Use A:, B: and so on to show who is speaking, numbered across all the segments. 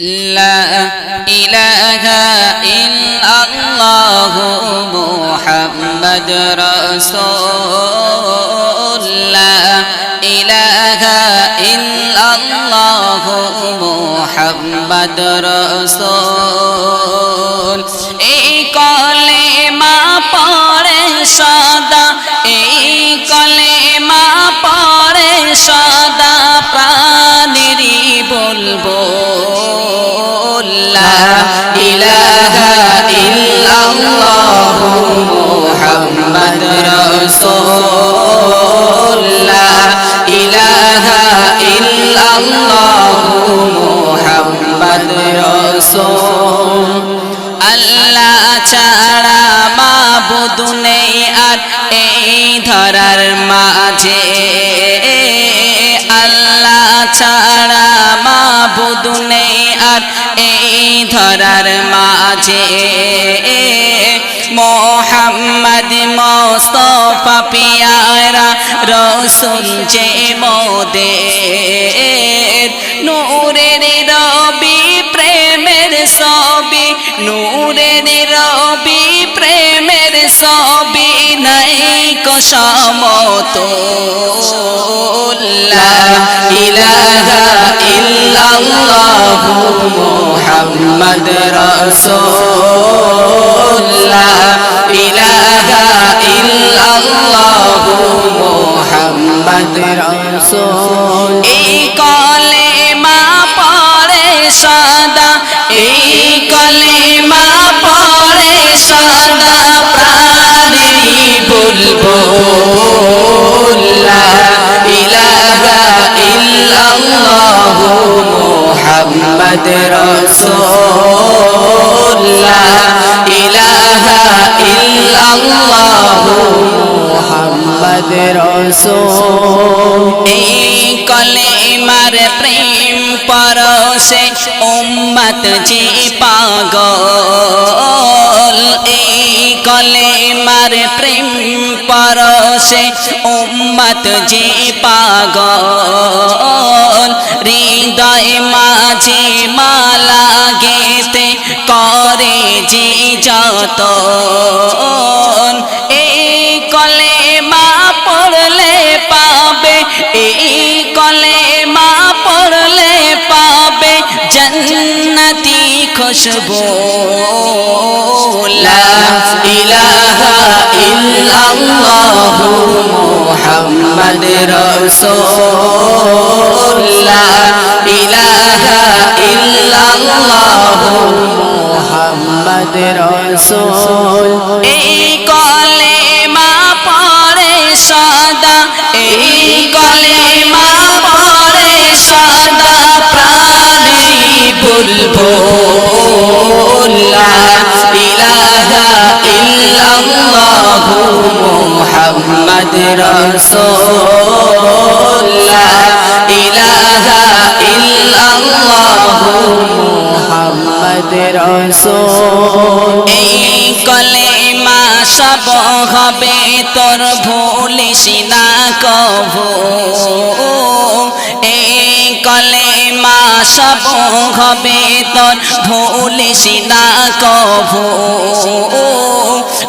A: لا إله إلا الله محمد رسول لا إله إلا الله محمد رسول এই কলেমা পড়ে সদা এই কলেমা ধরার মাঝে, আল্লাহ ছাড়া মাবুদ নেই আর এই ধরার মাঝে। মোহাম্মদ মোস্তফা পিয়ারা রসুন যে মোদের নূরের রবি, প্রেমের সবি নূরের রবি, প্রেমের সবি কসমত ইলাহা ইল্লাল্লাহ মুহাম্মদ রাসূল ইলাহা ইল্লাল্লাহ মুহাম্মদ রাসূল মুহাম্মদ রাসূল লা ইলাহা ইল্লাল্লাহ মুহাম্মদ রাসূল। এই কলেমার প্রেম পরশে উম্মত যে পাগল। এই কলেমার প্রেম পরশে উম্মত যে পাগল। হৃদয় মাঝে মালা গেতে করে যে যত খুশবু লা ইলাহা ইল্লাল্লাহ মুহাম্মদ রাসূল লা ইলাহা ইল্লাল্লাহ মুহাম্মদ রাসূল এই কলেমা পড়ে সদা, এই কলেমা পড়ে সদা প্রাণে বলব লা ইলাহা ইল্লাল্লাহ মুহাম্মদ রাসূল লা ইলাহা ইল্লাল্লাহ মুহাম্মদ রাসূল। এই কলেমা সব হবে, তোর ভুলিস না কভু সব হবে তোর ভুলিস না কভু।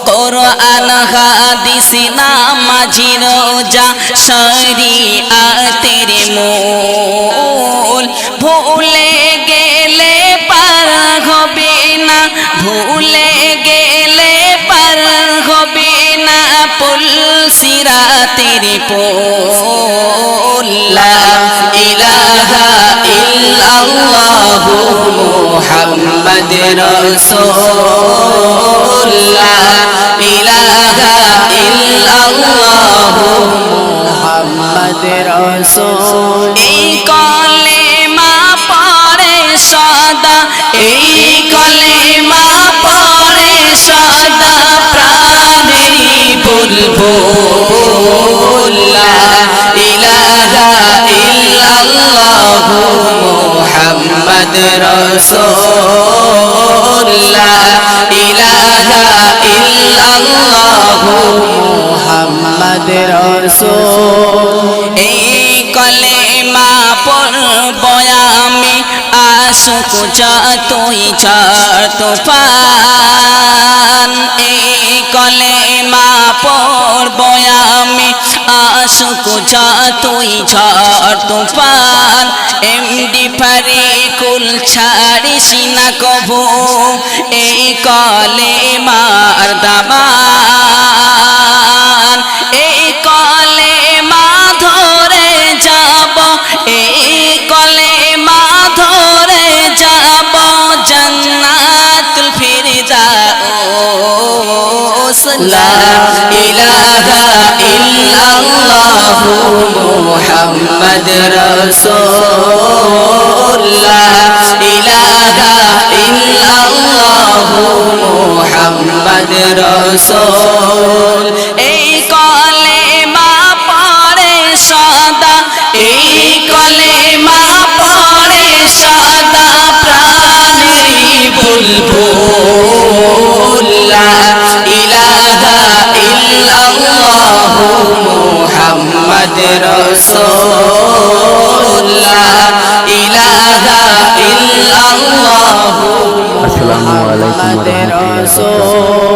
A: কোরআন হাদিস না মাঝি রোজা শরিয়াতের মূল। ভুলে গেলে পার হবে না, ভুলে গেলে পার হবে না পুল সিরাতের পোল। লা ইলাহা ইল্লাল্লাহ মুহাম্মদ রাসূল লা ইলাহা ইল্লাল্লাহ মুহাম্মদ রাসূল এই কলেমা পড়ে সদা এই কলেমা পড়ে সদা মুহাম্মদ রাসূল লা ইলাহা ইল্লাল্লাহ মুহাম্মদ রাসূল। এই কলেমা পড়ব আমি আশুক যতই ঝড় তুফান। এই কলেমা পড়ব আমি আশুক যতই ঝড় তুফান। এমডি পারে কুল ছাড়িস না কভু। এই কলে মার দামান ফিরদাউস লা ইলাহা ইল্লাল্লাহু মুহাম্মদ রাসূল লা ইলাহা ইল্লাল্লাহু মুহাম্মদ রাসূল এই ইল্লাল্লাহু
B: আসসালামু আলাইকুম ওয়া
A: মুহাম্মদ
B: রাহমাতুল্লাহ।
A: রাসূল